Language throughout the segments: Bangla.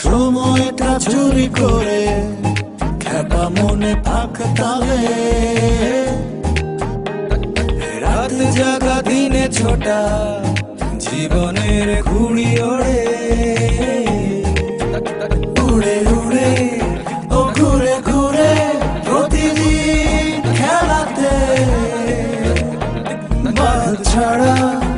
সময়টা চুরি করে মনে রাত জাগা দিনে ছোটা জীবনের ঘুড়ি ছাড়া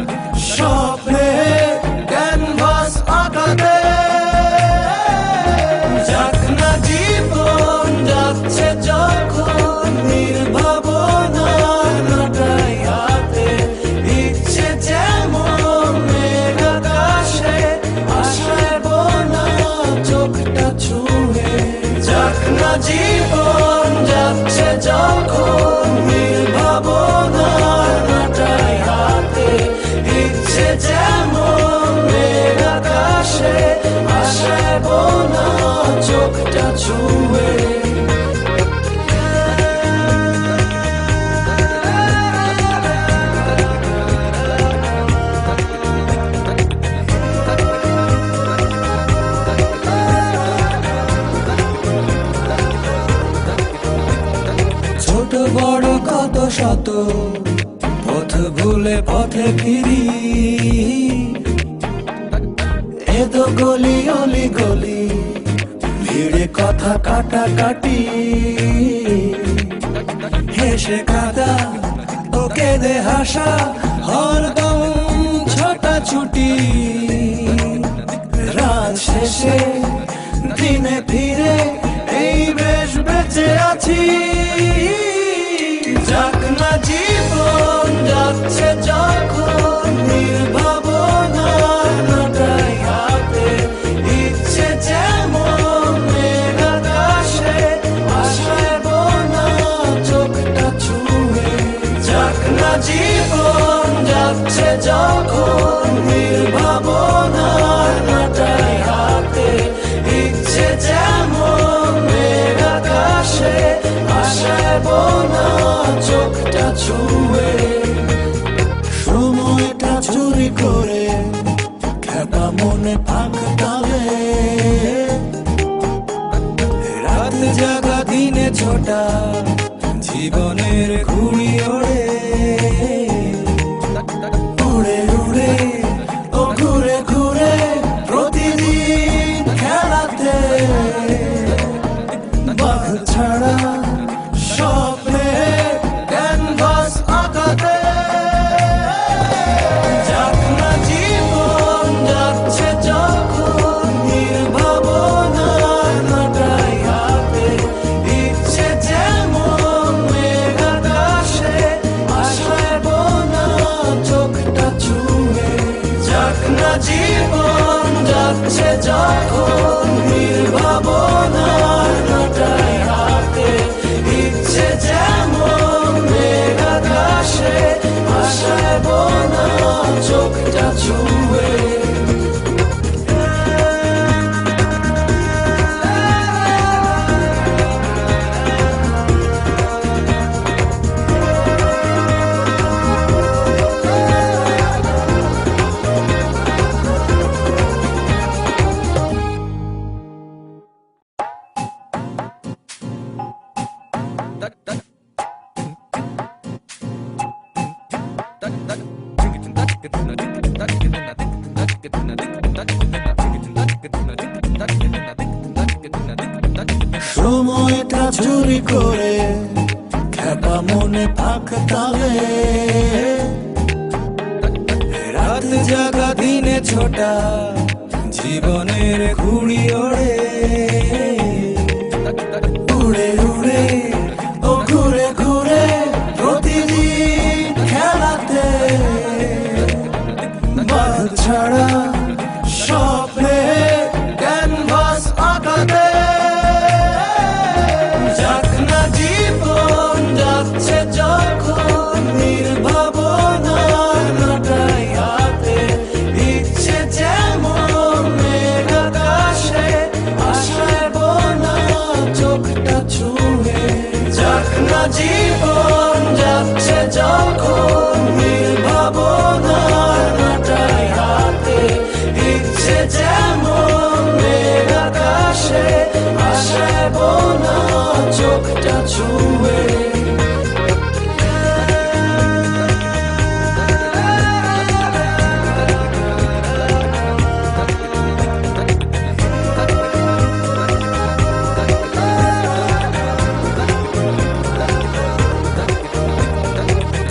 বড় কত শত পথ ভুলে পথে ফিরি। এত গলি, অলি গলি, ভিড়ে কথা কাটা কাটি হেসে কাদা ও কেঁদে হাসা হরদম ছোটা ছুটি। রাত শেষে দিনে ফিরে এই বেশ বেঁচে আছি। জীবন যাচ্ছে যখন নির্ভাবনার নাটাই হাতে। ইচ্ছে যেমন আকাশে আশায় বোনা চোখটা ছুঁয়ে। যাক না, জীবন যাচ্ছে যখন নির্ভাবনার করে খেপা মনে পাক তালে রাত জাগা দিনে ছোটা জীবনের ঘুড়ি ওড়ে। যাচ্ছে যখন নির্ভাবনার সময়টা চুরি করে খেপা মনে পাক তালে। রাত জাগা দিনে ছোটা জীবনের ঘুড়ি ওড়ে। Para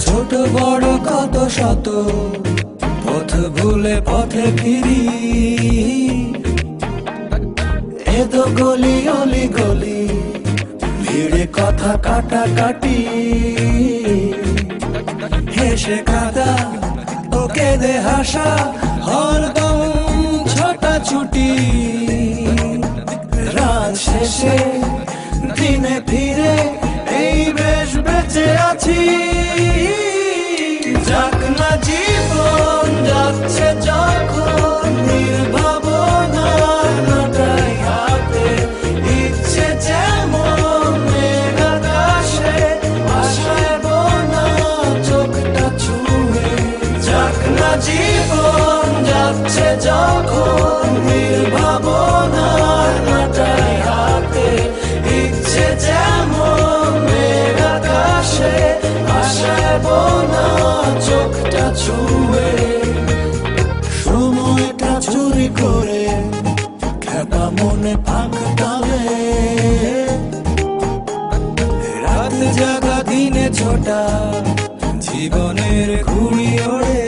ছোট বড় কত শত পথ ভুলে পথে ফিরি। এদো গলি অলি গলি, ভিড়ে কথা কাটা কাটি হেসে কাদা ও কেঁদে হাসা হরদম ছোটা ছুটি। রাত শেষে দিনে ফিরে এই বেশ বেঁচে আছি। পাক তালে রাত জাগা দিনে ছোটা জীবনের ঘুড়ি ওড়ে।